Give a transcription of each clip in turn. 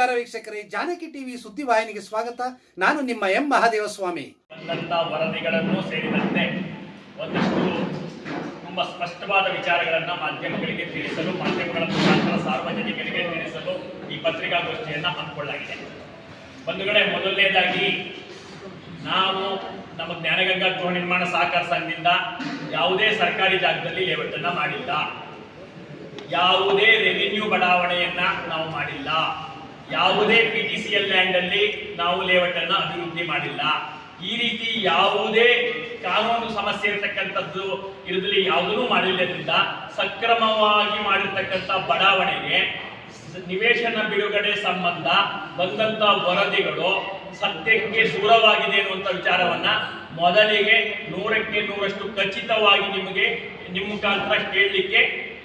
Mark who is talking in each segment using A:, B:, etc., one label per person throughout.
A: ನಮಸ್ಕಾರ ವೀಕ್ಷಕರೇ, ಜಾನಕಿ ಟಿವಿ ಸುದ್ದಿವಾಹಿನಿಗೆ ಸ್ವಾಗತ. ನಾನು ನಿಮ್ಮ ಎಂ ಮಹಾದೇವಸ್ವಾಮಿ.
B: ಬಂದಂತ ವರದಿಗಳನ್ನು ಸೇರಿದಂತೆ ಒಂದಷ್ಟು ತುಂಬಾ ಸ್ಪಷ್ಟವಾದ ವಿಚಾರಗಳನ್ನು ಮಾಧ್ಯಮಗಳಿಗೆ ತಿಳಿಸಲು ಮಾಧ್ಯಮಗಳ ಮುಖಾಂತರ ಸಾರ್ವಜನಿಕರಿಗೆ ತಿಳಿಸಲು ಈ ಪತ್ರಿಕಾಗೋಷ್ಠಿಯನ್ನು ಹಮ್ಮಿಕೊಳ್ಳಲಾಗಿದೆ. ಬಂಧುಗಳೇ, ಮೊದಲನೇದಾಗಿ ನಾವು ನಮ್ಮ ಜ್ಞಾನಗಂಗಾ ಗೃಹ ನಿರ್ಮಾಣ ಸಹಕಾರ ಸಂಘದಿಂದ ಯಾವುದೇ ಸರ್ಕಾರಿ ಜಾಗದಲ್ಲಿ ಲೇಔಟನ್ನು ಮಾಡಿಲ್ಲ. ಯಾವುದೇ ರೆವಿನ್ಯೂ ಬಡಾವಣೆಯನ್ನ ನಾವು ಮಾಡಿಲ್ಲ. ಯಾವುದೇ P T C L land ಅಲ್ಲಿ ನಾವು ಲೇಔಟ್ ಅನ್ನ ಅಭಿವೃದ್ಧಿ ಮಾಡಿಲ್ಲ. ಈ ರೀತಿ ಯಾವುದೇ ಕಾನೂನು ಸಮಸ್ಯೆ ಇರತಕ್ಕಂಥದ್ದು ಇರದಲ್ಲಿ ಯಾವುದೂ ಮಾಡಿಲ್ಲದ್ರಿಂದ ಸಕ್ರಮವಾಗಿ ಮಾಡಿರ್ತಕ್ಕಂಥ ಬಡಾವಣೆಗೆ ನಿವೇಶನ ಬಿಡುಗಡೆ ಸಂಬಂಧ ಬಂದಂತ ವರದಿಗಳು ಸತ್ಯಕ್ಕೆ ದೂರವಾಗಿದೆ ಅನ್ನುವಂಥ ವಿಚಾರವನ್ನ ಮೊದಲಿಗೆ ನೂರಕ್ಕೆ ನೂರಷ್ಟು ಖಚಿತವಾಗಿ ನಿಮಗೆ, ನಿಮ್ಮ ಮುಖಾಂತರ ಹೇಳಲಿಕ್ಕೆ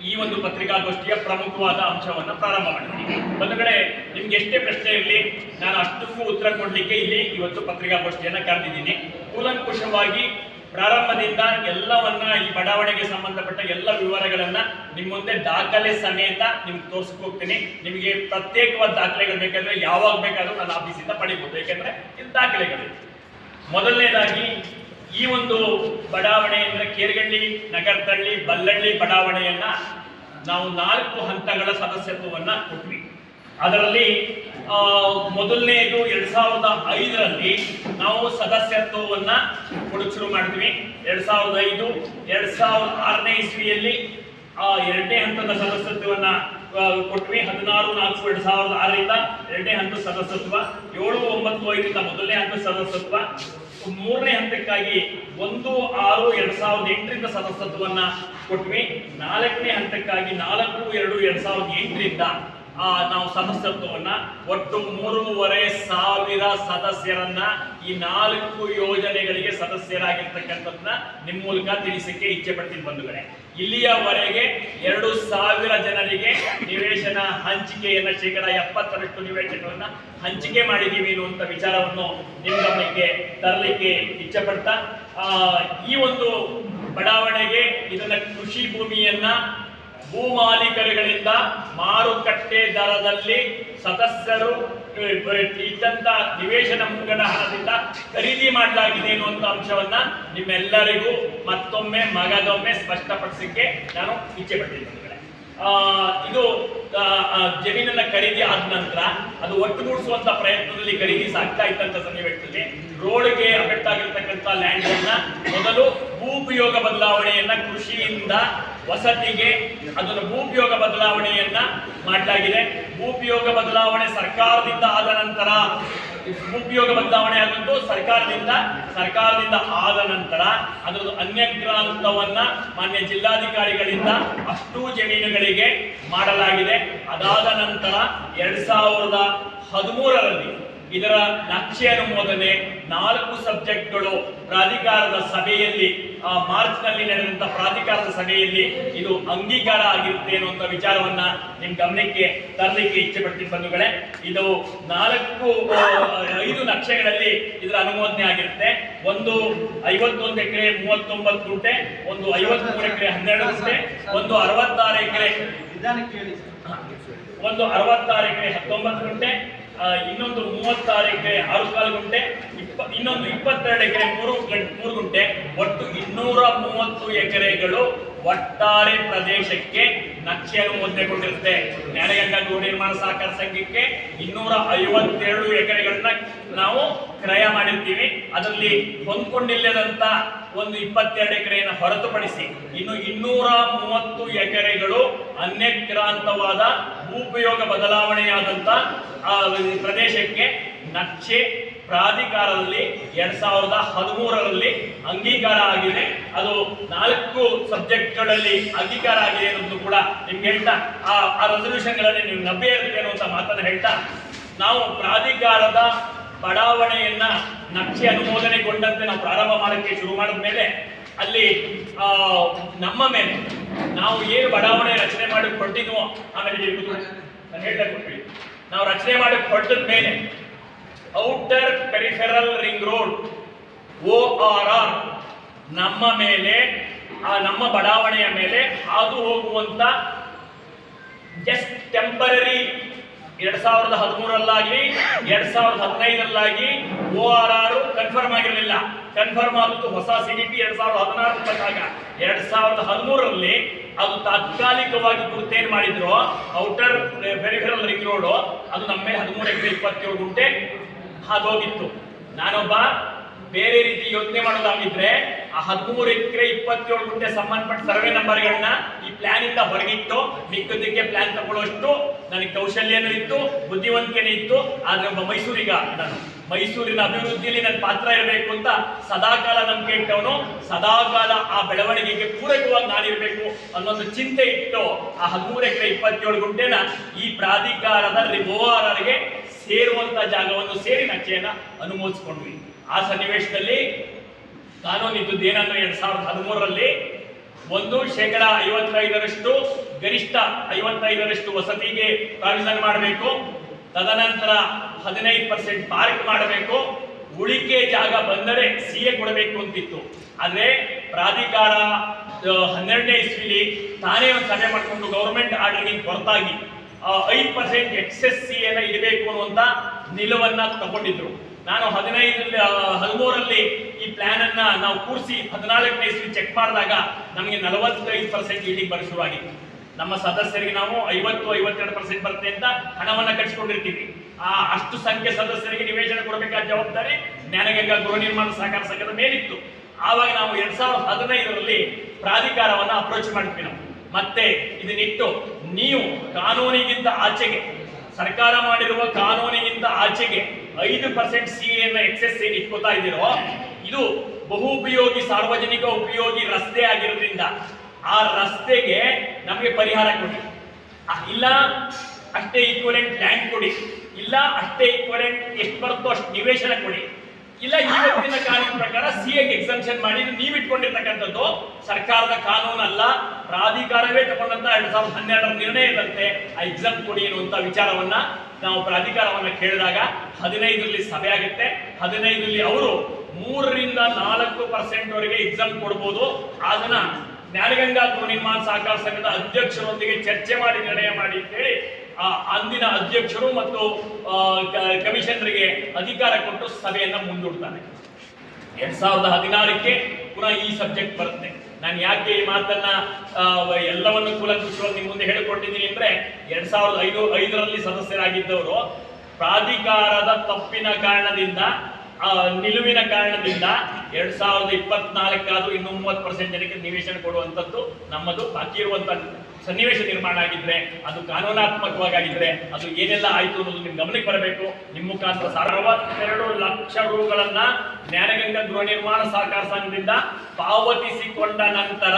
B: ಈ ಒಂದು ಪತ್ರಿಕಾಗೋಷ್ಠಿಯ ಪ್ರಮುಖವಾದ ಅಂಶವನ್ನು ಪ್ರಾರಂಭ ಮಾಡ್ತೀನಿ. ಒಂದು ಕಡೆ ನಿಮ್ಗೆ ಎಷ್ಟೇ ಪ್ರಶ್ನೆ ಇರಲಿ, ನಾನು ಅಷ್ಟಕ್ಕೂ ಉತ್ತರ ಕೊಡಲಿಕ್ಕೆ ಇಲ್ಲಿ ಇವತ್ತು ಪತ್ರಿಕಾಗೋಷ್ಠಿಯನ್ನು ಕರೆದಿದ್ದೀನಿ. ಕೂಲಂಕುಷವಾಗಿ ಪ್ರಾರಂಭದಿಂದ ಎಲ್ಲವನ್ನ ಈ ಬಡಾವಣೆಗೆ ಸಂಬಂಧಪಟ್ಟ ಎಲ್ಲ ವಿವರಗಳನ್ನ ನಿಮ್ಮ ಮುಂದೆ ದಾಖಲೆ ಸಮೇತ ನಿಮ್ಗೆ ತೋರ್ಸಕ್ ಹೋಗ್ತೀನಿ. ನಿಮಗೆ ಪ್ರತ್ಯೇಕವಾದ ದಾಖಲೆಗಳು ಬೇಕಾದ್ರೆ ಯಾವಾಗ ಬೇಕಾದ್ರೂ ನನ್ನ ಆಫೀಸಿಂದ ಪಡಿಬಹುದು ಯಾಕಂದ್ರೆ ಇದು ದಾಖಲೆಗಳು. ಮೊದಲನೇದಾಗಿ ಈ ಒಂದು ಬಡಾವಣೆ ಅಂದ್ರೆ ಕೇರ್ಗಳ್ಳಿ, ನಗರದಳ್ಳಿ, ಬಲ್ಲಳ್ಳಿ ಬಡಾವಣೆಯನ್ನ ನಾವು ನಾಲ್ಕು ಹಂತಗಳ ಸದಸ್ಯತ್ವವನ್ನ ಕೊಟ್ವಿ. ಅದರಲ್ಲಿ ಮೊದಲನೇದು ಎರಡ್ ಸಾವಿರದ ಐದರಲ್ಲಿ ನಾವು ಸದಸ್ಯತ್ವವನ್ನ ಕೊಡಕ್ ಶುರು ಮಾಡಿದ್ವಿ. ಎರಡ್ ಸಾವಿರದ ಐದು, ಎರಡ್ ಸಾವಿರದ ಆರನೇ ಇಸ್ವಿಯಲ್ಲಿ ಎರಡನೇ ಹಂತದ ಸದಸ್ಯತ್ವವನ್ನ ಕೊಟ್ವಿ. ಹದಿನಾರು, ನಾಲ್ಕು, ಎರಡ್ ಸಾವಿರದ ಆರರಿಂದ ಎರಡನೇ ಹಂತದ ಸದಸ್ಯತ್ವ, ಏಳು, ಒಂಬತ್ತು, ಐದರಿಂದ ಮೊದಲನೇ ಹಂತದ ಸದಸ್ಯತ್ವ ಮೂರನೇ ಹಂತಕ್ಕಾಗಿ ಒಂದು ಆರು ಎರಡ್ ಸಾವಿರದ ಎಂಟರಿಂದ ಸದಸ್ಯತ್ವವನ್ನ ಕೊಟ್ವಿ. ನಾಲ್ಕನೇ ಹಂತಕ್ಕಾಗಿ ನಾಲ್ಕು ಎರಡು ಎರಡ್ ಸಾವಿರದ ಎಂಟರಿಂದ ಆ, ನಾವು ಸದಸ್ಯತ್ವವನ್ನ ಒಟ್ಟು ಮೂರುವರೆ ಸಾವಿರ ಸದಸ್ಯರನ್ನ ಈ ನಾಲ್ಕು ಯೋಜನೆಗಳಿಗೆ ಸದಸ್ಯರಾಗಿರ್ತಕ್ಕಂಥದ್ದನ್ನ ನಿಮ್ಮ ಮೂಲಕ ತಿಳಿಸಕ್ಕೆ ಇಚ್ಛೆ ಪಡ್ತೀನಿ ಬಂಧುಗಳೇ. ಇಲ್ಲಿಯವರೆಗೆ ಎರಡು ಸಾವಿರ ಜನರಿಗೆ ನಿವೇಶನ ಹಂಚಿಕೆಯನ್ನ ಶೇಕಡ ಎಪ್ಪತ್ತರಷ್ಟು ನಿವೇಶನವನ್ನ ಹಂಚಿಕೆ ಮಾಡಿದ್ದೀವಿ ಅನ್ನುವಂಥ ವಿಚಾರವನ್ನು ನಿಮ್ಮ ಗಮನಕ್ಕೆ ತರಲಿಕ್ಕೆ ಇಚ್ಛೆ ಪಡ್ತಾ ಆ, ಈ ಒಂದು ಬಡಾವಣೆಗೆ ಇದನ್ನ ಕೃಷಿ ಭೂಮಿಯನ್ನ ಭೂ ಮಾಲೀಕರುಗಳಿಂದ ಮಾರುಕಟ್ಟೆ ದರದಲ್ಲಿ ಸದಸ್ಯರು ಇದ್ದಂತ ನಿವೇಶನ ಮುಂಗಡ ಹಣದಿಂದ ಖರೀದಿ ಮಾಡಲಾಗಿದೆ ಅನ್ನುವಂಥ ಅಂಶವನ್ನ ನಿಮ್ಮೆಲ್ಲರಿಗೂ ಮತ್ತೊಮ್ಮೆ, ಮಗದೊಮ್ಮೆ ಸ್ಪಷ್ಟಪಡಿಸಲಿಕ್ಕೆ ನಾನು ಇಚ್ಛೆ ಪಟ್ಟಿದ್ದೇನೆ ಇದು ಜಮೀನನ್ನ ಖರೀದಿ ಆದ ನಂತರ ಅದು ಒಟ್ಟುಗೂಡಿಸುವಂತ ಪ್ರಯತ್ನದಲ್ಲಿ ಖರೀದಿ ಸಾಗ್ತಾ ಇದ್ದಂತ ಸನ್ನಿವೇಶದಲ್ಲಿ ರೋಡ್ಗೆ ಅಫೆಕ್ಟ್ ಆಗಿರ್ತಕ್ಕಂಥ ಲ್ಯಾಂಡ್ ಮೊದಲು ಮೊದಲು ಭೂಪಯೋಗ ಬದಲಾವಣೆಯನ್ನ ಕೃಷಿಯಿಂದ ವಸತಿಗೆ ಅದನ್ನು ಭೂಪಯೋಗ ಬದಲಾವಣೆಯನ್ನ ಮಾಡಲಾಗಿದೆ. ಭೂಪಯೋಗ ಬದಲಾವಣೆ ಸರ್ಕಾರದಿಂದ ಆದ ನಂತರ, ಭೂಪಯೋಗ ಬದಲಾವಣೆ ಆದದ್ದು ಸರ್ಕಾರದಿಂದ ಸರ್ಕಾರದಿಂದ ಆದ ನಂತರ ಅದರದ್ದು ಅನ್ಯಗ್ರಾಂತವನ್ನ ಮಾನ್ಯ ಜಿಲ್ಲಾಧಿಕಾರಿಗಳಿಂದ ಅಷ್ಟು ಜಮೀನುಗಳಿಗೆ ಮಾಡಲಾಗಿದೆ. ಅದಾದ ನಂತರ ಎರಡ್ ಸಾವಿರದ ಹದಿಮೂರರಲ್ಲಿ ಇದರ ನಕ್ಷೆ ಅನುಮೋದನೆ ನಾಲ್ಕು ಸಬ್ಜೆಕ್ಟ್ಗಳು ಪ್ರಾಧಿಕಾರದ ಸಭೆಯಲ್ಲಿ ಆ, ಮಾರ್ಚ್ನಲ್ಲಿ ನಡೆದಂತ ಪ್ರಾಧಿಕಾರದ ಸಭೆಯಲ್ಲಿ ಇದು ಅಂಗೀಕಾರ ಆಗಿರುತ್ತೆ ಅನ್ನುವಂತ ವಿಚಾರವನ್ನ ನಿಮ್ ಗಮನಕ್ಕೆ ತರಲಿಕ್ಕೆ ಇಚ್ಛೆ ಪಡ್ತೀನಿ ಬಂಧುಗಳೇ. ಇದು ನಾಲ್ಕು ಐದು ನಕ್ಷೆಗಳಲ್ಲಿ ಇದರ ಅನುಮೋದನೆ ಆಗಿರುತ್ತೆ. ಒಂದು ಐವತ್ತೊಂದು ಎಕರೆ ಮೂವತ್ತೊಂಬತ್ತು ಗುಂಟೆ ಒಂದು ಐವತ್ಮೂರು ಎಕರೆ ಹನ್ನೆರಡು ಗುಂಟೆ ಒಂದು ಅರವತ್ತಾರು ಎಕರೆ ಒಂದು ಅರವತ್ತಾರು ಎಕರೆ ಹತ್ತೊಂಬತ್ತು ಗುಂಟೆ ಇನ್ನೊಂದು ಮೂವತ್ತಾರು ಎಕರೆ ಆರು ಕಾಲು ಗುಂಟೆ, ಇಪ್ಪ, ಇನ್ನೊಂದು ಇಪ್ಪತ್ತೆರಡು ಎಕರೆ ಮೂರು ಗಂಟೆ, ಮೂರು ಗುಂಟೆ, ಒಟ್ಟು ಇನ್ನೂರ ಮೂವತ್ತು ಎಕರೆಗಳು ಒಟ್ಟಾರೆ ಪ್ರದೇಶಕ್ಕೆ ನಕ್ಷೆ ಅನುಮೋದನೆಗೊಂಡಿರುತ್ತೆ ಜ್ಞಾನಗಂಗಾ ಗೃಹ ನಿರ್ಮಾಣ ಸಹಕಾರ ಸಂಘಕ್ಕೆ ಇನ್ನೂರ ಐವತ್ತೆರಡು ಎಕರೆಗಳನ್ನ ನಾವು ಕ್ರಯ ಮಾಡಿರ್ತೀವಿ. ಅದರಲ್ಲಿ ಹೊಂದ್ಕೊಂಡಿಲ್ಲದಂತ ಒಂದು ಇಪ್ಪತ್ತೆರಡು ಎಕರೆಯನ್ನು ಹೊರತುಪಡಿಸಿ ಇನ್ನು ಇನ್ನೂರ ಮೂವತ್ತು ಎಕರೆಗಳು ಅನ್ಯಕ್ರಾಂತವಾದ ಭೂಪಯೋಗ ಬದಲಾವಣೆಯಾದಂಥ ಪ್ರದೇಶಕ್ಕೆ ನಕ್ಷೆ ಪ್ರಾಧಿಕಾರದಲ್ಲಿ ಎರಡ್ ಸಾವಿರದ ಹದಿಮೂರರಲ್ಲಿ ಅಂಗೀಕಾರ ಆಗಿದೆ. ಅದು ನಾಲ್ಕು ಸಬ್ಜೆಕ್ಟ್ಗಳಲ್ಲಿ ಅಂಗೀಕಾರ ಆಗಿದೆ ಅನ್ನೋದು ಕೂಡ ನಿಮ್ಗೆ ಹೇಳ್ತಾ, ಆ ಆ ರೆಸಲ್ಯೂಷನ್ಗಳಲ್ಲಿ ನೀವು ನಂಬೇ ಇರುತ್ತೆ ಅನ್ನುವಂಥ ಮಾತನ್ನು ಹೇಳ್ತಾ, ನಾವು ಪ್ರಾಧಿಕಾರದ ಬಡಾವಣೆಯನ್ನ ನಕ್ಷೆ ಅನುಮೋದನೆಗೊಂಡಂತೆ ನಾವು ಪ್ರಾರಂಭ ಮಾಡಕ್ಕೆ ಶುರು ಮಾಡಿದ ಮೇಲೆ ಅಲ್ಲಿ ನಮ್ಮ ಮೇಲೆ ನಾವು ಏನು ಬಡಾವಣೆ ರಚನೆ ಮಾಡಿ ಕೊಟ್ಟಿದ್ವೋ ಆಮೇಲೆ. ನಾನು ಹೇಳ್ತಾ ಕೊಟ್ಬಿಡಿ ನಾವು ರಚನೆ ಮಾಡಿ ಕೊಟ್ಟದ ಮೇಲೆ outer peripheral ring road O R R, ನಮ್ಮ ಮೇಲೆ, ಆ, ನಮ್ಮ ಬಡಾವಣೆಯ ಮೇಲೆ ಹಾದು ಹೋಗುವಂತ ಜಸ್ಟ್ ಟೆಂಪರರಿ ಎರಡ್ ಸಾವಿರದ ಹದಿಮೂರಲ್ಲಾಗಿ ಎರಡ್ ಸಾವಿರದ ಹದಿನೈದರಲ್ಲಾಗಿ ಓ ಆರ್ ಆರ್ ಕನ್ಫರ್ಮ್ ಆಗಿರಲಿಲ್ಲ. ಕನ್ಫರ್ಮ್ ಆದದ್ದು ಹೊಸ ಸಿ ಡಿ ಪಿ ಎರಡ್ ಸಾವಿರದ ಹದಿನಾರು ಬಂದಾಗ ಎರಡ್ ಸಾವಿರದ ಹದಿಮೂರರಲ್ಲಿ ಅದು ತಾತ್ಕಾಲಿಕವಾಗಿ ಗುರುತೇನ್ ಮಾಡಿದ್ರು? ಔಟರ್ ಪೆರಿಫೆರಲ್ ರಿಂಗ್ ರೋಡ್ ಅದು ನಮ್ಮ ಮೇಲೆ ಹದಿಮೂರು ಎಕರೆ ಇಪ್ಪತ್ತೇಳು ಗುಂಟೆ ಹಾದೋಗಿತ್ತು ನಾನೊಬ್ಬ ಬೇರೆ ರೀತಿ ಯೋಚನೆ ಮಾಡೋದಾಗಿದ್ರೆ ಹದಿಮೂರು ಎಕರೆ ಇಪ್ಪತ್ತೇಳು ಗುಂಟೆ ಸಂಬಂಧಪಟ್ಟ ಸರ್ವೆ ನಂಬರ್ಗಳನ್ನ ಈ ಪ್ಲಾನ್ ಇಂದ ಹೊರಗಿಟ್ಟು ಮಿಕ್ಕದಕ್ಕೆ ಪ್ಲಾನ್ ತಗೊಳ್ಳೋಷ್ಟು ನನಗೆ ಕೌಶಲ್ಯನೂ ಇತ್ತು, ಬುದ್ಧಿವಂತಿಕೆನೂ ಇತ್ತು. ಆದ್ರೆ ಒಬ್ಬ ಮೈಸೂರಿಗ, ನಾನು ಮೈಸೂರಿನ ಅಭಿವೃದ್ಧಿಯಲ್ಲಿ ನನ್ನ ಪಾತ್ರ ಇರಬೇಕು ಅಂತ ಸದಾಕಾಲ ನಂಬಿಕೆ ಇಟ್ಟವನು. ಸದಾಕಾಲ ಆ ಬೆಳವಣಿಗೆಗೆ ಪೂರಕವಾಗಿ ನಾನಿರಬೇಕು ಅನ್ನೋದು ಚಿಂತೆ ಇಟ್ಟು ಆ ಹದಿಮೂರು ಎಕರೆ ಇಪ್ಪತ್ತೇಳು ಗುಂಟೆನ ಈ ಪ್ರಾಧಿಕಾರದ ಗೆ ಸೇರುವಂತ ಜಾಗವನ್ನು ಸೇರಿ ನಕ್ಷೆಯನ್ನ ಅನುಮೋದಿಸಿಕೊಂಡ್ವಿ. ಆ ಸನ್ನಿವೇಶದಲ್ಲಿ ಕಾನೂನು ಇದ್ದದ್ದು ಏನಂದ್ರೆ ಎರಡ್ ಸಾವಿರದ ಹದಿಮೂರರಲ್ಲಿ ಒಂದು ಶೇಕಡ ಐವತ್ತೈದರಷ್ಟು ಗರಿಷ್ಠ ಐವತ್ತೈದರಷ್ಟು ವಸತಿಗೆ ಪ್ರಾವಿಷನ್ ಮಾಡಬೇಕು. ತದನಂತರ ಹದಿನೈದು ಪರ್ಸೆಂಟ್ ಪಾರ್ಕ್ ಮಾಡಬೇಕು. ಉಳಿಕೆ ಜಾಗ ಬಂದರೆ ಸಿ ಎ ಕೊಡಬೇಕು ಅಂತಿತ್ತು. ಆದ್ರೆ ಪ್ರಾಧಿಕಾರ ಹನ್ನೆರಡನೇ ಇಸ್ವಿಲಿ ತಾನೇ ಒಂದು ಸಭೆ ಮಾಡಿಕೊಂಡು ಗೌರ್ಮೆಂಟ್ ಆರ್ಡರ್ಗೆ ಹೊರತಾಗಿ ಐದು ಪರ್ಸೆಂಟ್ ಎಕ್ಸೆಸ್ ಸಿ ಏನ ಇಡಬೇಕು ಅನ್ನುವಂತ ನಿಲುವನ್ನ ತಗೊಂಡಿದ್ರು. ನಾನು ಹದಿನೈದರಲ್ಲಿ ಹದಿಮೂರರಲ್ಲಿ ಈ ಪ್ಲಾನ್ ಅನ್ನ ನಾವು ಕೂರಿಸಿ ಹದಿನಾಲ್ಕನೇ ಇಸ್ವಿ ಚೆಕ್ ಮಾಡಿದಾಗ ನಮಗೆ ನಲವತ್ತೈದು ಪರ್ಸೆಂಟ್ ಇಳಿಗೆ ಬರ ಶುರುವಾಗಿತ್ತು ನಮ್ಮ ಸದಸ್ಯರಿಗೆ ನಾವು ಐವತ್ತು, ಐವತ್ತೆರಡು ಪರ್ಸೆಂಟ್ ಬರುತ್ತೆ ಅಂತ ಹಣವನ್ನು ಕಟ್ಸ್ಕೊಂಡಿರ್ತೀವಿ. ಆ, ಅಷ್ಟು ಸಂಖ್ಯೆ ಸದಸ್ಯರಿಗೆ ನಿವೇಶನ ಕೊಡಬೇಕಾದ ಜವಾಬ್ದಾರಿ ಜ್ಞಾನಗಂಗಾ ಗೃಹ ನಿರ್ಮಾಣ ಸಹಕಾರ ಸಂಘದ ಮೇಲಿತ್ತು. ಆವಾಗ ನಾವು ಎರಡ್ ಸಾವಿರದ ಹದಿನೈದರಲ್ಲಿ ಪ್ರಾಧಿಕಾರವನ್ನ ಅಪ್ರೋಚ್ ಮಾಡ್ತೀವಿ ನಾವು. ಮತ್ತೆ ಇದನ್ನಿಟ್ಟು ನೀವು ಕಾನೂನಿಗಿಂತ ಆಚೆಗೆ, ಸರ್ಕಾರ ಮಾಡಿರುವ ಕಾನೂನಿಗಿಂತ ಆಚೆಗೆ ಐದು ಪರ್ಸೆಂಟ್ ಸಿ ಅನ್ನ ಎಕ್ಸೆಸ್ ಏನ್ ಇಟ್ಕೋತಾ ಇದ್ದೀರೋ, ಇದು ಬಹು ಉಪಯೋಗಿ, ಸಾರ್ವಜನಿಕ ಉಪಯೋಗಿ ರಸ್ತೆ ಆಗಿರೋದ್ರಿಂದ ಆ ರಸ್ತೆಗೆ ನಮಗೆ ಪರಿಹಾರ ಕೊಡಿ. ಇಲ್ಲ, ಅಷ್ಟೇ ಈಕ್ವಲೆಂಟ್ ಲ್ಯಾಂಡ್ ಕೊಡಿ. ಇಲ್ಲ, ಅಷ್ಟೇ ಈಕ್ವಲೆಂಟ್ ಎಷ್ಟು ಬರುತ್ತೋ ಅಷ್ಟು ನಿವೇಶನ ಕೊಡಿ. ಇಲ್ಲ, ಇವತ್ತಿನ ಕಾನೂನು ಪ್ರಕಾರ ಸಿ ಎಗೆ ಎಕ್ಸಂಪ್ಷನ್ ಮಾಡಿ ನೀವು ಇಟ್ಕೊಂಡಿರ್ತಕ್ಕಂಥದ್ದು ಸರ್ಕಾರದ ಕಾನೂನು ಅಲ್ಲ ಪ್ರಾಧಿಕಾರವೇ ತಗೊಂಡಂತ ಎರಡ್ ಸಾವಿರದ ಹನ್ನೆರಡರ ನಿರ್ಣಯದಂತೆ ಆ ಎಕ್ಸಾಮ್ ಕೊಡಿ ಅನ್ನುವಂತ ವಿಚಾರವನ್ನ ನಾವು ಪ್ರಾಧಿಕಾರವನ್ನು ಕೇಳಿದಾಗ ಹದಿನೈದರಲ್ಲಿ ಸಭೆ ಆಗುತ್ತೆ. ಹದಿನೈದರಲ್ಲಿ ಅವರು ಮೂರರಿಂದ ನಾಲ್ಕು ಪರ್ಸೆಂಟ್ ವರೆಗೆ ಎಕ್ಸಾಮ್ ಕೊಡ್ಬೋದು. ಅದನ್ನ ಜ್ಞಾನಗಂಗಾ ಪೂರ್ಣಿಮಾ ಸಹಕಾರ ಸಂಘದ ಅಧ್ಯಕ್ಷರೊಂದಿಗೆ ಚರ್ಚೆ ಮಾಡಿ, ನಿರ್ಣಯ ಮಾಡಿ ಅಂತೇಳಿ ಆ ಅಂದಿನ ಅಧ್ಯಕ್ಷರು ಮತ್ತು ಕಮಿಷನರಿಗೆ ಅಧಿಕಾರ ಕೊಟ್ಟು ಸಭೆಯನ್ನು ಮುಂದೂಡ್ತಾನೆ ಎರಡ್ ಸಾವಿರದ ಹದಿನಾರಕ್ಕೆ ಪುನಃ ಈ ಸಬ್ಜೆಕ್ಟ್ ಬರುತ್ತೆ. ನಾನು ಯಾಕೆ ಈ ಮಾತನ್ನ ಎಲ್ಲವನ್ನು ಕೂಲಂಕುಷವಾಗಿ ನಿಮ್ಮ ಮುಂದೆ ಹೇಳಿಕೊಟ್ಟಿದ್ದೀನಿ ಅಂದ್ರೆ ಎರಡ್ ಸಾವಿರದ ಐದು, ಐದರಲ್ಲಿ ಸದಸ್ಯರಾಗಿದ್ದವರು, ಪ್ರಾಧಿಕಾರದ ತಪ್ಪಿನ ಕಾರಣದಿಂದ ನಿಲುವಿನ ಕಾರಣದಿಂದ ಎರಡ್ ಸಾವಿರದ ಇಪ್ಪತ್ನಾಲ್ಕಾದ್ರೂ ಇನ್ನೂ ಮೂವತ್ತು ಪರ್ಸೆಂಟ್ ಜನಕ್ಕೆ ನಿವೇಶನ ಕೊಡುವಂಥದ್ದು ನಮ್ಮದು ಬಾಕಿ ಇರುವಂತ ಸನ್ನಿವೇಶ ನಿರ್ಮಾಣ ಆಗಿದ್ರೆ, ಅದು ಕಾನೂನಾತ್ಮಕವಾಗಿದ್ರೆ, ಅದು ಏನೆಲ್ಲ ಆಯ್ತು ಅನ್ನೋದು ನಿಮ್ ಗಮನಕ್ಕೆ ಬರಬೇಕು. ನಿಮ್ಮ ಮುಖಾಂತರ ಅರವತ್ತೆರಡು ಲಕ್ಷ ರೂಗಳನ್ನ ಜ್ಞಾನಗಂಗಾ ಗೃಹ ನಿರ್ಮಾಣ ಸಹಕಾರ ಸಂಘದಿಂದ ಪಾವತಿಸಿಕೊಂಡ ನಂತರ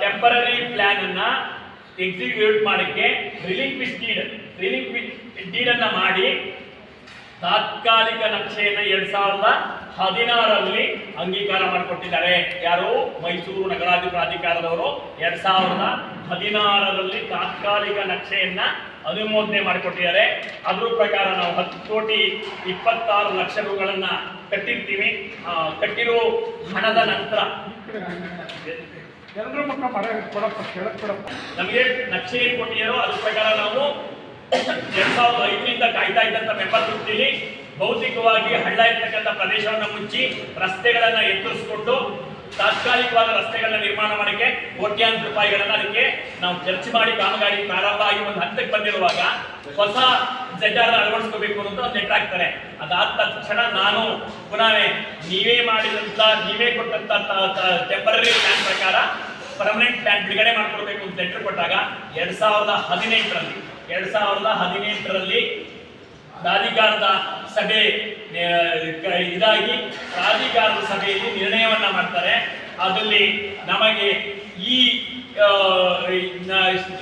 B: ಟೆಂಪರರಿ ಪ್ಲಾನ್ ಅನ್ನ ಎಕ್ಸಿಕ್ಯೂಟ್ ಮಾಡಕ್ಕೆ ರಿಲಿಂಕ್ವಿಶ್ ಡೀಡ್ ರಿಲಿಂಕ್ವಿಶ್ ಡೀಡ್ ಅನ್ನ ಮಾಡಿ ತಾತ್ಕಾಲಿಕ ನಕ್ಷೆಯನ್ನು ಎರಡ್ ಸಾವಿರದ ಹದಿನಾರರಲ್ಲಿ ಅಂಗೀಕಾರ ಮಾಡಿಕೊಟ್ಟಿದ್ದಾರೆ. ಯಾರು? ಮೈಸೂರು ನಗರಾಧಿ ಪ್ರಾಧಿಕಾರದವರು ಎರಡ್ ಸಾವಿರದ ಹದಿನಾರರಲ್ಲಿ ತಾತ್ಕಾಲಿಕ ನಕ್ಷೆಯನ್ನ ಅನುಮೋದನೆ ಮಾಡಿಕೊಟ್ಟಿದ್ದಾರೆ. ಅದ್ರ ಪ್ರಕಾರ ನಾವು ಹತ್ತು ಕೋಟಿ ಇಪ್ಪತ್ತಾರು ಲಕ್ಷ ರೂಗಳನ್ನ ಕಟ್ಟಿರ್ತೀವಿ. ಆ, ಕಟ್ಟಿರೋ ಹಣದ ನಂತರ. ನಮಗೆ ನಕ್ಷೆ ಏನು ಕೊಟ್ಟಿದ್ದಾರೋ ಅದ್ರ ಪ್ರಕಾರ ನಾವು ಎರಡ್ ಸಾವಿರದ ಐದರಿಂದ ಕಾಯ್ತಾ ಇದ್ದಂತ ಮೆಂಬರ್ ಗುಂಪಿನಲ್ಲಿ ಭೌತಿಕವಾಗಿ ಹಳ್ಳ ಇರ್ತಕ್ಕಂಥ ಪ್ರದೇಶವನ್ನು ಮುಚ್ಚಿ ರಸ್ತೆಗಳನ್ನ ಎತ್ತರಿಸಿಕೊಂಡು ತಾತ್ಕಾಲಿಕವಾದ ರಸ್ತೆಗಳನ್ನ ನಿರ್ಮಾಣ ಮಾಡಕ್ಕೆ ಕೋಟ್ಯಾಂತರ ರೂಪಾಯಿಗಳನ್ನ ಅದಕ್ಕೆ ನಾವು ಚರ್ಚೆ ಮಾಡಿ ಕಾಮಗಾರಿ ಪ್ರಾರಂಭ ಆಗಿ ಒಂದು ಹಂತಕ್ಕೆ ಬಂದಿರುವಾಗ ಹೊಸ ಜಡ್ಡಾರ ಅಳವಡಿಸ್ಕೋಬೇಕು ಅನ್ನೋದು ಒಂದು ಲೆಟರ್ ಹಾಕ್ತಾರೆ ಅದಾದ ತಕ್ಷಣ ನಾನು ಪುನಃ ನೀವೇ ಮಾಡಿದಂತ, ನೀವೇ ಕೊಟ್ಟಂತ ಟೆಂಪರರಿ ಪ್ಲಾನ್ ಪ್ರಕಾರ ಪರ್ಮನೆಂಟ್ ಪ್ಲಾನ್ ಬಿಡುಗಡೆ ಮಾಡಿಕೊಡ್ಬೇಕು ಅಂತ ಲೆಟರ್ ಕೊಟ್ಟಾಗ ಎರಡ್ ಸಾವಿರದ ಹದಿನೆಂಟರಲ್ಲಿ, ಎರಡ್ ಸಾವಿರದ ಹದಿನೆಂಟರಲ್ಲಿ ಪ್ರಾಧಿಕಾರದ ಸಭೆ ಇದಾಗಿ ಪ್ರಾಧಿಕಾರದ ಸಭೆಯಲ್ಲಿ ನಿರ್ಣಯವನ್ನ ಮಾಡ್ತಾರೆ. ಅದರಲ್ಲಿ ನಮಗೆ ಈ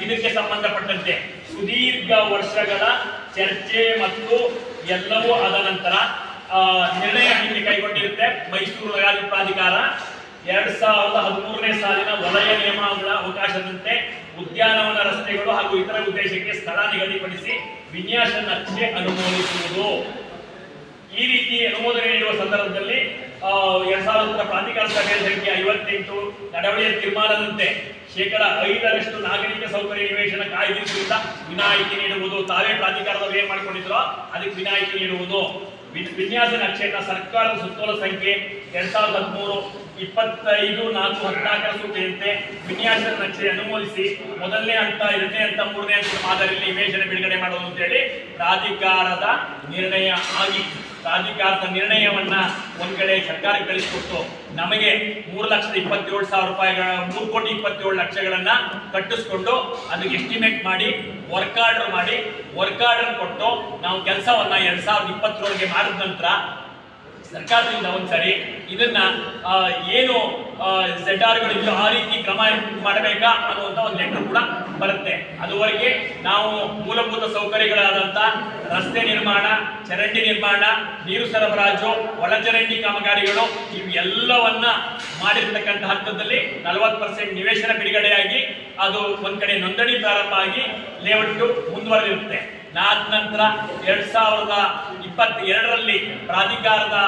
B: ಇದಕ್ಕೆ ಸಂಬಂಧಪಟ್ಟಂತೆ ಸುದೀರ್ಘ ವರ್ಷಗಳ ಚರ್ಚೆ ಮತ್ತು ಎಲ್ಲವೂ ಆದ ನಂತರ ನಿರ್ಣಯ ಕೈಗೊಂಡಿರುತ್ತೆ ಮೈಸೂರು ನಗರಾಧಿ ಪ್ರಾಧಿಕಾರ ಎರಡ್ ಸಾವಿರದ ಹದಿಮೂರನೇ ಸಾಲಿನ ವಲಯ ನಿಯಮಗಳ ಅವಕಾಶದಂತೆ ಉದ್ಯಾನವನ ರಸ್ತೆಗಳು ಹಾಗೂ ಇತರ ಉದ್ದೇಶಕ್ಕೆ ಸ್ಥಳ ನಿಗದಿಪಡಿಸಿ ವಿನ್ಯಾಸ ನಕ್ಷೆ ಅನುಮೋದಿಸುವುದು. ಈ ರೀತಿ ಅನುಮೋದನೆ ನೀಡುವ ಸಂದರ್ಭದಲ್ಲಿ ಎರಡ್ ಸಾವಿರದ ಪ್ರಾಧಿಕಾರ ಸಭೆಯ ಸಂಖ್ಯೆ ಐವತ್ತೆಂಟು, ನಡವಳಿಯ ತೀರ್ಮಾನದಂತೆ ಶೇಕಡ ಐದರಷ್ಟು ನಾಗರಿಕ ಸೌಕರ್ಯ ನಿವೇಶನ ಕಾಯ್ದಿರಿಸುವುದರಿಂದ ವಿನಾಯಿತಿ ನೀಡುವುದು. ತಾವೇ ಪ್ರಾಧಿಕಾರದವರು ಏನ್ ಮಾಡ್ಕೊಂಡಿದ್ರೋ ಅದಕ್ಕೆ ವಿನಾಯಿತಿ ನೀಡುವುದು. ವಿನ್ಯಾಸ ನಕ್ಷೆಯನ್ನ ಸರ್ಕಾರದ ಸುತ್ತೋಲ ಸಂಖ್ಯೆ ಎರಡ್ ಸಾವಿರದ ಹದಿಮೂರು ಇಪ್ಪತ್ತೈದು ನಾಲ್ಕು ಹದಿನಾಲ್ಕರ ಸೂಚನೆಯಂತೆ ವಿನ್ಯಾಸ ನಕ್ಷೆ ಅನುಮೋದಿಸಿ ಮೊದಲನೇ ಹಂತ, ಎರಡನೇ ಹಂತ, ಮೂರನೇ ಹಂತದ ಮಾದರಿಯಲ್ಲಿ ಇಮೇಜನ್ನು ಬಿಡುಗಡೆ ಮಾಡೋದು ಅಂತ ಹೇಳಿ ಪ್ರಾಧಿಕಾರದ ನಿರ್ಣಯ ಆಗಿ, ಪ್ರಾಧಿಕಾರದ ನಿರ್ಣಯವನ್ನ ಒಂದ್ ಕಡೆ ಸರ್ಕಾರಕ್ಕೆ ಕಳಿಸಿಕೊಟ್ಟು ನಮಗೆ ಮೂರು ಲಕ್ಷದ ಇಪ್ಪತ್ತೇಳು ಸಾವಿರ ರೂಪಾಯಿಗಳ, ಮೂರು ಕೋಟಿ ಇಪ್ಪತ್ತೇಳು ಲಕ್ಷಗಳನ್ನ ಕಟ್ಟಿಸ್ಕೊಂಡು ಅದಕ್ಕೆ ಎಸ್ಟಿಮೇಟ್ ಮಾಡಿ ವರ್ಕ್ ಆರ್ಡರ್ ಮಾಡಿ ವರ್ಕ್ ಆರ್ಡರ್ ಕೊಟ್ಟು ನಾವು ಕೆಲಸವನ್ನ ಎರಡ್ ಸಾವಿರದ ಇಪ್ಪತ್ತರೊಳಗೆ ಮಾಡಿದ ನಂತರ ಸರ್ಕಾರದಿಂದ ಒಂದ್ಸರಿ ಇದನ್ನ ಏನು ಝೆಡ್ ಆರ್ಗಳಿದೆಯೋ ಆ ರೀತಿ ಕ್ರಮ ಮಾಡಬೇಕಾ ಅನ್ನುವಂಥ ಒಂದು ಲೆಟರ್ ಕೂಡ ಬರುತ್ತೆ. ಅದುವರೆಗೆ ನಾವು ಮೂಲಭೂತ ಸೌಕರ್ಯಗಳಾದಂತ ರಸ್ತೆ ನಿರ್ಮಾಣ, ಚರಂಡಿ ನಿರ್ಮಾಣ, ನೀರು ಸರಬರಾಜು, ಒಳಚರಂಡಿ ಕಾಮಗಾರಿಗಳು, ಇವೆಲ್ಲವನ್ನ ಮಾಡಿರ್ತಕ್ಕಂಥ ಹಂತದಲ್ಲಿ ನಲವತ್ತು ಪರ್ಸೆಂಟ್ ನಿವೇಶನ ಬಿಡುಗಡೆಯಾಗಿ ಅದು ಒಂದ್ ಕಡೆ ನೋಂದಣಿ ಪ್ರಾರಂಭ ಆಗಿ ಲೇಔಟ್ ಮುಂದುವರೆದಿರುತ್ತೆ. ನಾದ ನಂತರ ಎರಡ್ ಸಾವಿರದ ಇಪ್ಪತ್ತ ಎರಡರಲ್ಲಿ ಪ್ರಾಧಿಕಾರದ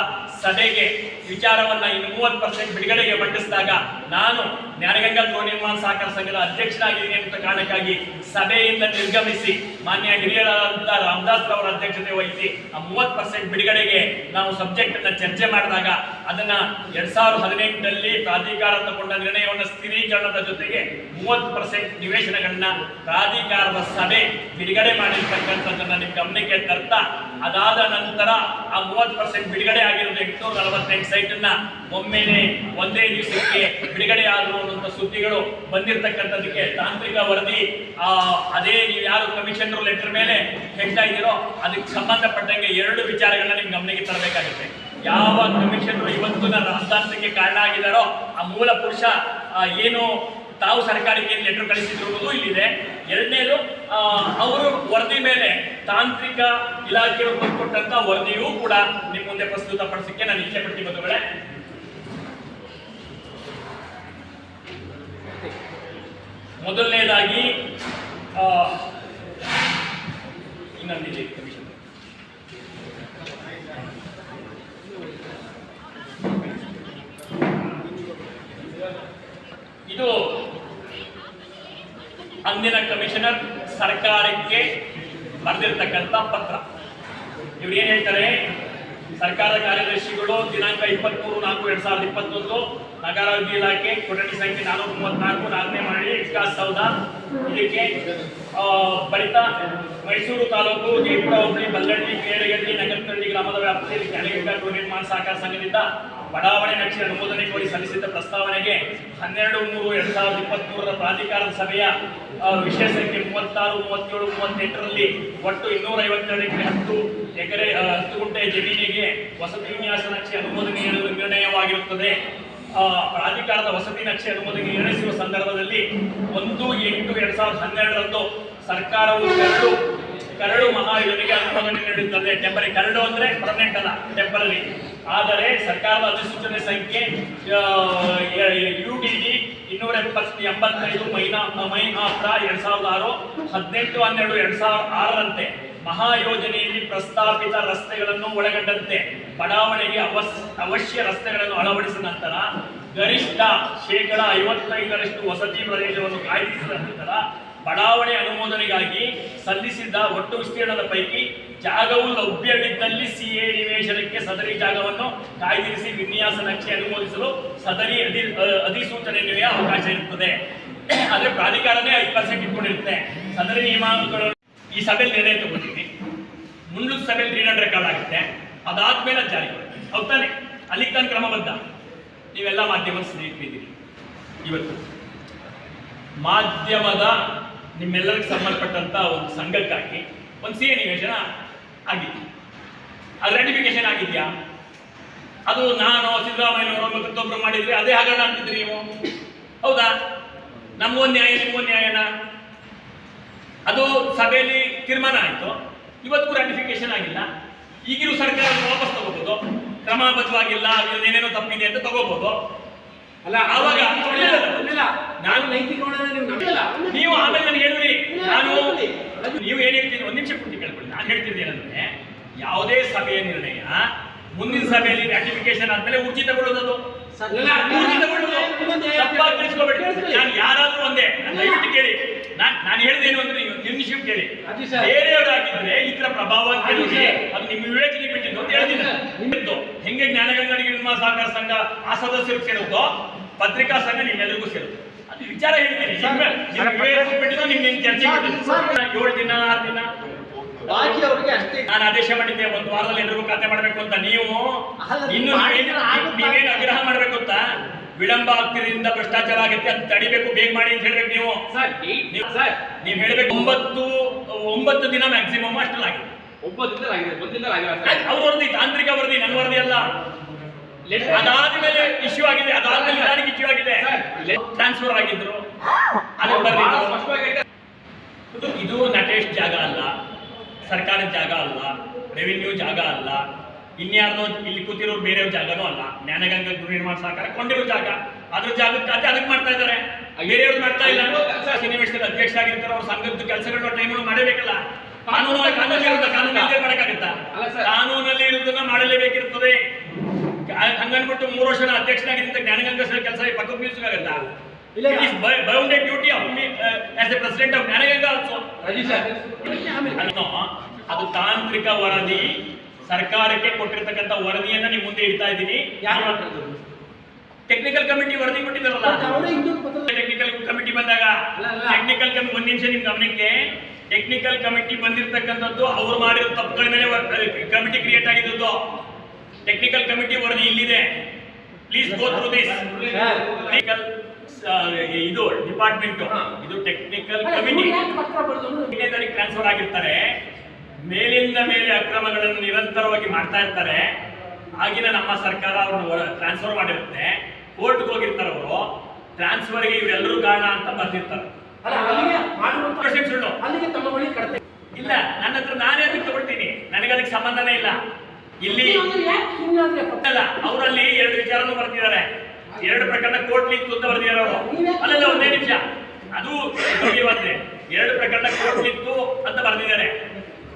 B: ಸಭೆಗೆ ವಿಚಾರವನ್ನ ಇನ್ನು ಮೂವತ್ತು ಪರ್ಸೆಂಟ್ ಬಿಡುಗಡೆಗೆ ಮಂಡಿಸಿದಾಗ ನಾನು ಗೃಹ ನಿರ್ಮಾಣ ಸಹಕಾರ ಸಂಘದ ಅಧ್ಯಕ್ಷರಾಗಿದ್ದೀನಿ ಅಂತ ಕಾರಣಕ್ಕಾಗಿ ಸಭೆಯಿಂದ ನಿರ್ಗಮಿಸಿ ಮಾನ್ಯ ಹಿರಿಯರಾದ ರಾಮದಾಸ್ ಅವರ ಅಧ್ಯಕ್ಷತೆ ವಹಿಸಿ ಆ ಮೂವತ್ತು ಪರ್ಸೆಂಟ್ ಬಿಡುಗಡೆಗೆ ನಾವು ಸಬ್ಜೆಕ್ಟ್ ಅನ್ನ ಚರ್ಚೆ ಮಾಡಿದಾಗ ಅದನ್ನ ಎರಡ್ ಸಾವಿರದ ಹದಿನೆಂಟರಲ್ಲಿ ಪ್ರಾಧಿಕಾರ ತಗೊಂಡ ನಿರ್ಣಯವನ್ನು ಸ್ಥಿರೀಕರಣದ ಜೊತೆಗೆ ಮೂವತ್ತು ಪರ್ಸೆಂಟ್ ನಿವೇಶನಗಳನ್ನ ಪ್ರಾಧಿಕಾರದ ಸಭೆ ಬಿಡುಗಡೆ ಮಾಡಿರ್ತಕ್ಕಂಥದ್ದನ್ನ ನಿಮ್ಮ ಗಮನಕ್ಕೆ ತರ್ತಾ ಅದಾದ ನಂತರ ಆ ಮೂವತ್ತು ಪರ್ಸೆಂಟ್ ಬಿಡುಗಡೆ ಆಗಿರೋದು ಎಂಟುನೂರ ನಲವತ್ತೆಂಟು ಸೈಟ್ ಅನ್ನ ಒಮ್ಮೆಲೆ ಒಂದೇ ದಿವಸಕ್ಕೆ ಬಿಡುಗಡೆ ಆದರು ಅನ್ನುವಂಥ ಸುದ್ದಿಗಳು ಬಂದಿರತಕ್ಕಂಥದ್ದಕ್ಕೆ ತಾಂತ್ರಿಕ ವರದಿ ಅದೇ ನೀವು ಯಾರು ಕಮಿಷನರ್ ಲೆಟರ್ ಮೇಲೆ ಹೇಳ್ತಾ ಇದ್ದೀರೋ, ಅದಕ್ಕೆ ಸಂಬಂಧಪಟ್ಟಂಗೆ ಎರಡು ವಿಚಾರಗಳನ್ನ ನಿಮ್ಗೆ ಗಮನಕ್ಕೆ ತರಬೇಕಾಗುತ್ತೆ. ಯಾವ ಕಮಿಷನರು ಇವತ್ತು ನನ್ನ ರಾಜಧಾಂತಕ್ಕೆ ಕಾರಣ ಆಗಿದ್ದಾರೋ, ಆ ಮೂಲ ಪುರುಷ ಏನು, ತಾವು ಸರ್ಕಾರಕ್ಕೆ ಲೆಟರ್ ಕಳಿಸಿದ್ರು ಇಲ್ಲಿದೆ. ಎರಡನೇದು ಅವರು ವರದಿ ಮೇಲೆ ತಾಂತ್ರಿಕ ಇಲಾಖೆಯವರು ಕೊಟ್ಟಂತ ವರದಿಯೂ ಕೂಡ ನಿಮ್ಮ ಮುಂದೆ ಪ್ರಸ್ತುತಪಡಿಸಕ್ಕೆ ನಾನು ಇಚ್ಛೆ ಪಡ್ತೀನಿ ಬಂಧುಗಳೇ. ಮೊದಲನೇದಾಗಿ ಇನ್ನೊಂದಿದೆ ಕಮಿಷನ್ ಇದು ಅಂದಿನ ಕಮಿಷನರ್ ಸರ್ಕಾರಕ್ಕೆ ಬರೆದಿರ್ತಕ್ಕಂಥ ಪತ್ರ. ಇವ್ರು ಏನ್ ಹೇಳ್ತಾರೆ? ಸರ್ಕಾರದ ಕಾರ್ಯದರ್ಶಿಗಳು ದಿನಾಂಕ ಇಪ್ಪತ್ಮೂರು ನಾಲ್ಕು ಎರಡ್ ಸಾವಿರದ ಇಪ್ಪತ್ತೊಂದು ನಗರಾಭಿವೃದ್ಧಿ ಇಲಾಖೆ, ಕೊಠಡಿ ಸಂಖ್ಯೆ ನಾನೂರ ಮೂವತ್ನಾಲ್ಕು ನಾಲ್ಕನೇ ಮಾಡಿ ವಿಕಾಸ್ ಸೌಧ. ಇದಕ್ಕೆ ಬಳಿತ ಮೈಸೂರು ತಾಲೂಕು ಜೈಪುರ ಹೋಬಳಿ ಬಲ್ಲಳ್ಳಿ ಕೇಳಗಡ್ಡಿ ನಗರಕಳ್ಳಿ ಗ್ರಾಮದ ವ್ಯಾಪ್ತಿಯಲ್ಲಿ ಜ್ಞಾನಗಂಗಾ ಗೃಹ ನಿರ್ಮಾಣ ಸಹಕಾರ ಸಂಘದಿಂದ ಬಡಾವಣೆ ನಕ್ಷೆ ಅನುಮೋದನೆ ಕೋರಿ ಸಲ್ಲಿಸಿದ್ದ ಪ್ರಸ್ತಾವನೆಗೆ ಹನ್ನೆರಡು ಮೂರು, ಎರಡ್ ಸಾವಿರದ ಇಪ್ಪತ್ತ್ಮೂರರ ಪ್ರಾಧಿಕಾರದ ಸಭೆಯ ವಿಶೇಷ ಸಂಖ್ಯೆ ಮೂವತ್ತಾರು, ಮೂವತ್ತೇಳು, ಮೂವತ್ತೆಂಟರಲ್ಲಿ ಒಟ್ಟು ಇನ್ನೂರ ಐವತ್ತೆರಡು ಎಕರೆ ಹತ್ತು ಎಕರೆ ಹತ್ತು ಗುಂಟೆ ಜಮೀನಿಗೆ ವಸತಿ ವಿನ್ಯಾಸ ನಕ್ಷೆ ಅನುಮೋದನೆ ನಿರ್ಣಯವಾಗಿರುತ್ತದೆ. ಪ್ರಾಧಿಕಾರದ ವಸತಿ ನಕ್ಷೆ ಅನುಮೋದನೆ ನಡೆಸುವ ಸಂದರ್ಭದಲ್ಲಿ ಒಂದು, ಎಂಟು, ಎರಡ್ ಸಾವಿರದ ಹನ್ನೆರಡರಂದು ಸರ್ಕಾರವು ಕರಡು ಕರಡು ಮಹಾಯೋಜನೆಗೆ ಅನುಮೋದನೆ ನೀಡುತ್ತದೆ. ಟೆಂಪರಿ ಕರಡು ಅಂದ್ರೆ ಪರ್ಮನೆಂಟ್ ಅಲ್ಲ ಟೆಂಪರರಿ ಆದರೆ ಸರ್ಕಾರದ ಅಧಿಸೂಚನೆ ಸಂಖ್ಯೆ ಯು ಡಿ ಜಿ ಇನ್ನೂರ ಎಪ್ಪತ್ ಎಂಬತ್ತೈದು, ಮೈನಾ ಮೈನಾಪ್ರ ಎರಡ್ ಸಾವಿರದ ಆರು, ಹದಿನೆಂಟು, ಹನ್ನೆರಡು, ಎರಡ್ ಸಾವಿರದ ಆರರಂತೆ ಮಹಾಯೋಜನೆಯಲ್ಲಿ ಪ್ರಸ್ತಾಪಿತ ರಸ್ತೆಗಳನ್ನು ಒಳಗೊಂಡಂತೆ. ಬಡಾವಣೆಗೆ ಅವಸ್, ಅವಶ್ಯ ರಸ್ತೆಗಳನ್ನು ಅಳವಡಿಸಿದ ನಂತರ ಗರಿಷ್ಠ ಶೇಕಡ ಐವತ್ತೈದರಷ್ಟು ವಸತಿ ಪ್ರದೇಶವನ್ನು ಕಾಯ್ದಿರಿಸಿದ ನಂತರ ಬಡಾವಣೆ ಅನುಮೋದನೆಗಾಗಿ ಸಲ್ಲಿಸಿದ್ದ ಒಟ್ಟು ವಿಸ್ತೀರ್ಣದ ಪೈಕಿ ಜಾಗವು ಲಭ್ಯವಿದ್ದಲ್ಲಿ ಸಿಎ ನಿವೇಶನಕ್ಕೆ ಸದರಿ ಜಾಗವನ್ನು ಕಾಯ್ದಿರಿಸಿ ವಿನ್ಯಾಸ ನಕ್ಷೆ ಅನುಮೋದಿಸಲು ಸದರಿ ಅಧಿ ಅಧಿಸೂಚನೆ ಅಧಿಸೂಚನೆಯ ಅವಕಾಶ ಇರುತ್ತದೆ. ಆದ್ರೆ ಪ್ರಾಧಿಕಾರನೇ ಐದು ಪರ್ಸೆಂಟ್ ಇಟ್ಕೊಂಡಿರುತ್ತೆ. ಸದರಿ ನಿಯಮಾವಳಿಗಳು ಈ ಸಭೆಯಲ್ಲಿ ನಿರ್ಣಯ ತಗೊಂಡಿದ್ವಿ ಮುಂದಿನ ಸಭೆಯಲ್ಲಿ ತ್ರೀ ಹಂಡ್ರೆಡ್ ಕಾರ್ಡ್ ಆಗುತ್ತೆ. ಅದಾದ್ಮೇಲೆ ಅದು ಜಾರಿ ಹೋಗ್ತಾನೆ ಅಲ್ಲಿಗೆ ತಾನು ಕ್ರಮಬದ್ಧ ನೀವೆಲ್ಲ ಮಾಧ್ಯಮ ಸ್ನೇಹಿತರಿದ್ದೀರಿ ಇವತ್ತು ಮಾಧ್ಯಮದ ನಿಮ್ಮೆಲ್ಲರಿಗೆ ಸಂಬಂಧಪಟ್ಟಂತ ಒಂದು ಸಂಘಕ್ಕಾಗಿ, ಒಂದು ಸಿ ನಿವೇಶನ ಆಗಿತ್ತು. ಅದು ರೆಟಿಫಿಕೇಶನ್ ಆಗಿದೆಯಾ? ಅದು ನಾನು ಸಿದ್ದರಾಮಯ್ಯನವರು ಮತ್ತೊಬ್ಬರು ಮಾಡಿದ್ರೆ ಅದೇ ಹಗರಣ ಅಂತಿದ್ರಿ ನೀವು? ಹೌದಾ? ನಮಗೊಂದು ನ್ಯಾಯ ನಿಮಗೊಂದು ನ್ಯಾಯನ? ಅದು ಸಭೆಯಲ್ಲಿ ತೀರ್ಮಾನ ಆಯಿತು. ಇವತ್ತು ರೆಟಿಫಿಕೇಶನ್ ಆಗಿಲ್ಲ. ಈಗಿರೋ ಸರ್ಕಾರ ವಾಪಸ್ ತಗೋಬಹುದು. ಕ್ರಮಬದ್ಧವಾಗಿಲ್ಲ ಏನೇನೋ ತಪ್ಪಿದೆ ಅಂತ ತಗೋಬಹುದು.
C: ಅಲ್ಲ
B: ಆವಾಗ
C: ನಾನು ನೈತಿಕ ನೀವು
B: ಆಮೇಲೆ ನನಗೆ ಹೇಳಿದ್ರಿ ನಾನು ನೀವು ಏನ್ ಹೇಳ್ತೀನಿ ಒಂದ್ ನಿಮಿಷ ಪೂರ್ತಿ ಕೇಳ್ಕೊಳ್ಳಿ. ನಾನು ಹೇಳ್ತಿದ್ದೆ ಏನಂದ್ರೆ ಯಾವುದೇ ಸಭೆಯ ನಿರ್ಣಯ ಮುಂದಿನ ಸಭೆಯಲ್ಲಿ ರ್ಯಾಟಿಫಿಕೇಶನ್ ಆದ್ಮೇಲೆ ಊರ್ಜಿ ನಾನು ಯಾರಾದ್ರೂ ಒಂದೇ ನಾನ್ ದಯವಿಟ್ಟು ಕೇಳಿ. ನಾನ್ ನಾನು ಹೇಳಿದೇನು ಅಂದ್ರೆ ನೀವು ನಿಮಿಷ ಕೇಳಿ.
C: ರಾಜು ಸರ್.
B: ಬೇರೆಯವರಾಗಿದ್ರೆ ಈ ತರ ಪ್ರಭಾವ ಅಂತ
C: ರಾಜು
B: ಹೇಳಿ
C: ಸರ್.
B: ಅದು ನಿಮ್ಮ ವಿವೇಚನೆ ಬಿಟ್ಟಿದ್ದು ಅಂತ. ನಿಮ್ಮಿದ್ದು ಹೆಂಗೆ ಜ್ಞಾನಗಂಗಡಿಗೆ ನಿಮ್ಮ ಸಹಕಾರ ಸಂಘ ಆ ಸದಸ್ಯರು ಸೇರುತ್ತೋ ಪತ್ರಿಕಾ ಸಂಘ ನಿಮ್ಮೆಲ್ಲರಿಗೂ ಸೇರುತ್ತೆ. ಅದು ವಿಚಾರ ಹೇಳ್ತೀನಿ ನಿಮ್ಮ ನಿಮ್ಮ ಬಿಟ್ಟಿದ್ದು ನಿಮ್ ನಿಮ್ ಚರ್ಚೆ ಏಳು ದಿನ ಆರು ದಿನ
C: ಬಾಕಿ ಅವರಿಗೆ ಅಷ್ಟೇ.
B: ನಾನು ಆದೇಶ ಮಾಡಿದ್ದೆ ಒಂದು ವಾರದಲ್ಲಿ ಎಲ್ರಿಗೂ ಖಾತೆ ಮಾಡಬೇಕು ಅಂತ. ನೀವು ಇನ್ನು ನೀವೇನು ಅಗ್ರಹ ಆಗ್ರಹ ಮಾಡ್ಬೇಕು ಅಂತ? ವಿಳಂಬ ಆಗ್ತಿದ್ರಿಂದ ಭ್ರಷ್ಟಾಚಾರ ಆಗುತ್ತೆ ಅಂತ ತಡಿಬೇಕು ಬೇಗ ಮಾಡಿ ಅಂತ ಹೇಳ್ಬೇಕು ನೀವು.
C: ಸರ್
B: ನೀವು
C: ಸರ್.
B: ನೀವು ಹೇಳ್ಬೇಕು ಒಂಬತ್ತು ಒಂಬತ್ತು ದಿನ ಮ್ಯಾಕ್ಸಿಮಮ್
C: ಒಬ್ಬದಿಂದ ಆಗಿದೆ.
B: ಅವ್ರ ವರದಿ ತಾಂತ್ರಿಕ ವರದಿ ನನ್ನ ವರದಿ ಅಲ್ಲ. ಅದಾದ್ಮೇಲೆ ಇಶ್ಯೂ ಆಗಿದೆ ಅದಾದ್ಮೇಲೆ ನನಗೆ ಇಶ್ಯೂ ಆಗಿದೆ. ಟ್ರಾನ್ಸ್ಫರ್ ಆಗಿದ್ರು. ಇದು ನಟೇಶ್ ಜಾಗ ಅಲ್ಲ. ಸರ್ಕಾರದ ಜಾಗ ಅಲ್ಲ ರೆವಿನ್ಯೂ ಜಾಗ ಅಲ್ಲ ಇನ್ಯಾರ್ದೋ ಇಲ್ಲಿ ಕೂತಿರೋ ಬೇರೆಯವ್ರ ಜಾಗನೂ ಅಲ್ಲ. ಜ್ಞಾನಗಂಗಾ ಗೃಹ ನಿರ್ಮಾಣ ಸಹಕಾರ ಕೊಂಡಿರೋ ಜಾಗ. ಅದ್ರ ಜಾಗದ ಖಾತೆ ಅದಕ್ಕೆ ಮಾಡ್ತಾ ಇದ್ದಾರೆ. ಬೇರೆಯವ್ರು ಮಾಡ್ತಾ ಇಲ್ಲ. ಸನ್ನಿವೇಶದಲ್ಲಿ ಅಧ್ಯಕ್ಷ ಆಗಿರ್ತಾರೆ ಅವ್ರ ಸಂಘದ ಕೆಲಸಗಳನ್ನ ಟೈಮ್ ಮಾಡಬೇಕಲ್ಲ. ಕಾನೂನು ಕಾನೂನು ಮಾಡಕ್ಕಾಗತ್ತಾ?
C: ಸರ್.
B: ಕಾನೂನಲ್ಲಿ ಇರುವುದನ್ನ ಮಾಡಲೇಬೇಕಿರ್ತದೆ ಹಂಗನ್ ಹಂಗನ್ಬಿಟ್ಟು ಮೂರು ವರ್ಷ ಅಧ್ಯಕ್ಷನಾಗಿದ್ದ ಅಧ್ಯಕ್ಷನಾಗಿದ್ದಂತ ಜ್ಞಾನಗಂಗಾ ಕೆಲಸ ಪಕ್ಕ ನಿಲ್ಸಕ್ಕಾಗತ್ತಾ bounded duty of me as a president of Jnanaganga also ಅದು ತಾಂತ್ರಿಕ ವರದಿ. ಸರ್ಕಾರಕ್ಕೆ ಕೊಟ್ಟಿರ್ತಕ್ಕಂಥ ವರದಿಯನ್ನ ನೀವು ಮುಂದೆ ಇಡ್ತಾ ಇದ್ದೀನಿ? ಟೆಕ್ನಿಕಲ್ ಕಮಿಟಿ ವರದಿ ಕೊಟ್ಟಿದ್ದಾರಲ್ಲ? ಟೆಕ್ನಿಕಲ್ ಕಮಿಟಿ ಬಂದಾಗ. ಟೆಕ್ನಿಕಲ್ ಕಮಿಟಿ ಒಂದ್ ನಿಮಿಷ ನಿಮ್ ಗಮನಕ್ಕೆ. ಟೆಕ್ನಿಕಲ್ ಕಮಿಟಿ ಬಂದಿರತಕ್ಕಂಥದ್ದು ಅವ್ರು ಮಾಡಿರೋ ತಪ್ಪುಗಳ ಮೇಲೆ ಕಮಿಟಿ ಕ್ರಿಯೇಟ್ ಆಗಿದ್ದು ಟೆಕ್ನಿಕಲ್ ಕಮಿಟಿ ವರದಿ ಇಲ್ಲಿದೆ. Please go through this. Technical ಇದು ಡಿಪಾರ್ಟ್ಮೆಂಟ್ ಇದು ಟೆಕ್ನಿಕಲ್ ಕಮಿಟಿ ಟ್ರಾನ್ಸ್ಫರ್ ಆಗಿರ್ತಾರೆ. ಮೇಲಿಂದ ಮೇಲೆ ಅಕ್ರಮಗಳನ್ನು ನಿರಂತರವಾಗಿ ಮಾಡ್ತಾ ಇರ್ತಾರೆ. ಆಗಿನ ನಮ್ಮ ಸರ್ಕಾರ ಅವ್ರನ್ನ ಟ್ರಾನ್ಸ್ಫರ್ ಮಾಡಿರುತ್ತೆ. ಕೋರ್ಟ್ಗೆ ಹೋಗಿರ್ತಾರೆ ಅವರು. ಟ್ರಾನ್ಸ್ಫರ್ಗೆ ಇವರೆಲ್ಲರೂ ಕಾರಣ ಅಂತ
C: ಬರ್ತಿರ್ತಾರೆ
B: ಇಲ್ಲ ನನ್ನ ಹತ್ರ ನಾನೇ ಅದಕ್ಕೆ ತಗೊಳ್ತೀನಿ. ನನಗೆ ಅದಕ್ಕೆ ಸಂಬಂಧನೇ ಇಲ್ಲ. ಇಲ್ಲಿ ಅವರಲ್ಲಿ ಎರಡು ವಿಚಾರನೂ ಬರ್ತಿದ್ದಾರೆ ಎರಡು ಪ್ರಕರಣ ಕೋರ್ಟ್ ಲಿಂಕ್ ಅಂತ ಬರ್ದಿರೋ ಅಲ್ಲೆಲ್ಲ ಒಂದೇ ನಿಮಿಷ. ಅದು ಗಂಭೀರವಾಗಿದೆ. ಎರಡು ಪ್ರಕರಣ ಕೋರ್ಟ್ ಇತ್ತು ಅಂತ ಬರ್ದಿದ್ದಾರೆ.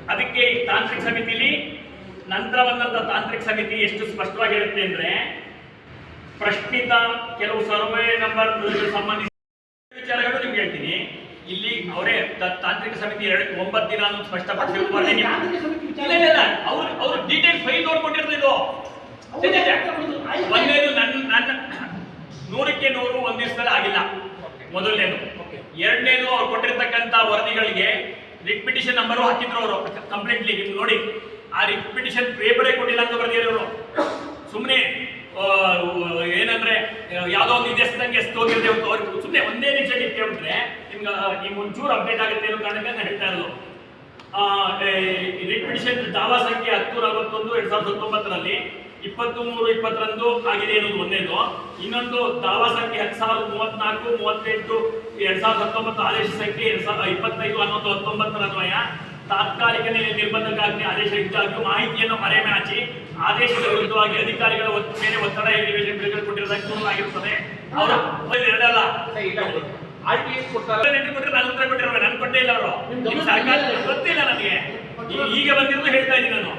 B: ಅದಕ್ಕೆ ಈ ತಾಂತ್ರಿಕ ಸಮಿತಿಲಿ ನಂತರ ಬಂದಂತ ತಾಂತ್ರಿಕ ಸಮಿತಿ ಎಷ್ಟು ಸ್ಪಷ್ಟವಾಗಿ ಹೇಳುತ್ತೆ ಅಂದ್ರೆ ಪ್ರಶ್ನಿತ ಕೆಲವು ಸರ್ವೆ ನಂಬರ್ ಸಂಬಂಧಿಸಿದ ವಿಚಾರಗಳು ನಿಮ್ಗೆ ಹೇಳ್ತೀನಿ. ಇಲ್ಲಿ ಅವರೇ ತಾಂತ್ರಿಕ ಸಮಿತಿ ಎರಡು ಒಂಬತ್ತು ದಿನ ಅನ್ನೋದು ಸ್ಪಷ್ಟಪಡಿಸಿರೋ ವರದಿ ನಿಮ್ಗೆ
C: ತಾಂತ್ರಿಕ ಸಮಿತಿ ವಿಚಾರ-
B: ಇಲ್ಲ ಇಲ್ಲ ಇಲ್ಲ. ಅವ್ರು ಅವ್ರು ಡೀಟೇಲ್ ಫೈಲ್ ನೋಡ್ಕೊಂಡಿರೋದು ಇದು. ನನ್ನ ನನ್ನ ನೂರಕ್ಕೆ ನೂರು ಒಂದ್ ದಿವಸದಲ್ಲಿ ಆಗಿಲ್ಲ. ಮೊದಲನೇದು. ಎರಡನೇದು ಅವ್ರು ಕೊಟ್ಟಿರ್ತಕ್ಕಂಥ ವರದಿಗಳಿಗೆ ರಿಪಿಟಿಷನ್ ನಂಬರು ಹಾಕಿದ್ರು ಅವರು ಕಂಪ್ಲೀಟ್ಲಿ ನಿಮ್ಗೆ ನೋಡಿ. ಆ ರಿಪಿಟಿಷನ್ ಪೇಪರೇ ಕೊಟ್ಟಿಲ್ಲ ಅಂತ ಬರ್ದಿರೋರು ಸುಮ್ಮನೆ ಏನಂದ್ರೆ ಯಾವುದೋ ಒಂದು ಇದೆಸ್ದಂಗೆ ಹೋಗಿರದೆ ಅಂತ ಅವ್ರಿಗೆ ಸುಮ್ಮನೆ ಒಂದೇ ನಿಮಿಷ ನೀವು ಕೇಳಿದ್ರೆ ನಿಮ್ಗೆ ನಿಮ್ಗೆ ಒಂಚೂರು ಅಪ್ಡೇಟ್ ಆಗುತ್ತೆ ಅನ್ನೋ ಕಾರಣಕ್ಕೆ ನಾನು ಹೇಳ್ತಾ ಇರೋದು. ರಿಪಿಟಿಷನ್ ದಾವಾ ಸಂಖ್ಯೆ ಹತ್ತು ನಲವತ್ತೊಂದು ಎರಡ್ ಸಾವಿರದ ಹತ್ತೊಂಬತ್ತರಲ್ಲಿ ಇಪ್ಪತ್ತು ಮೂರು ಇಪ್ಪತ್ತರಂದು ಆಗಿದೆ ಅನ್ನೋದು ಒಂದೇದು ಇನ್ನೊಂದು ದಾವಾ ಸಂಖ್ಯೆ ಎರಡ್ ಸಾವಿರದ ಮೂವತ್ನಾಲ್ಕು ಮೂವತ್ತೆಂಟು ಎರಡ್ ಸಾವಿರದ ಹತ್ತೊಂಬತ್ತು ಆದೇಶ ಸಂಖ್ಯೆ ಎರಡ್ ಸಾವಿರದ ಇಪ್ಪತ್ತೈದು ಹನ್ನೊಂದು ಹತ್ತೊಂಬತ್ತರ ಅನ್ವಯ. ತಾತ್ಕಾಲಿಕ ನಿರ್ಬಂಧಕ್ಕಾಗಿ ಆದೇಶ ಇದ್ದಾಗ್ಯೂ ಮಾಹಿತಿಯನ್ನು ಮರೆಮಾಚಿ ಆದೇಶದ ವಿರುದ್ಧವಾಗಿ ಅಧಿಕಾರಿಗಳ ಒತ್ತ- ಮೇಲೆ ಒತ್ತಡ ದೂರವಾಗಿರುತ್ತದೆ ಅವರು ಎರಡಲ್ಲ ಕೊಟ್ಟರೆ ನಾನು ಕೊಟ್ಟೇ ಇಲ್ಲ ಅವರು. ಗೊತ್ತಿಲ್ಲ ನನಗೆ. ಈಗ ಬಂದಿರೋದು ಹೇಳ್ತಾ ಇದ್ದೀನಿ ನಾನು.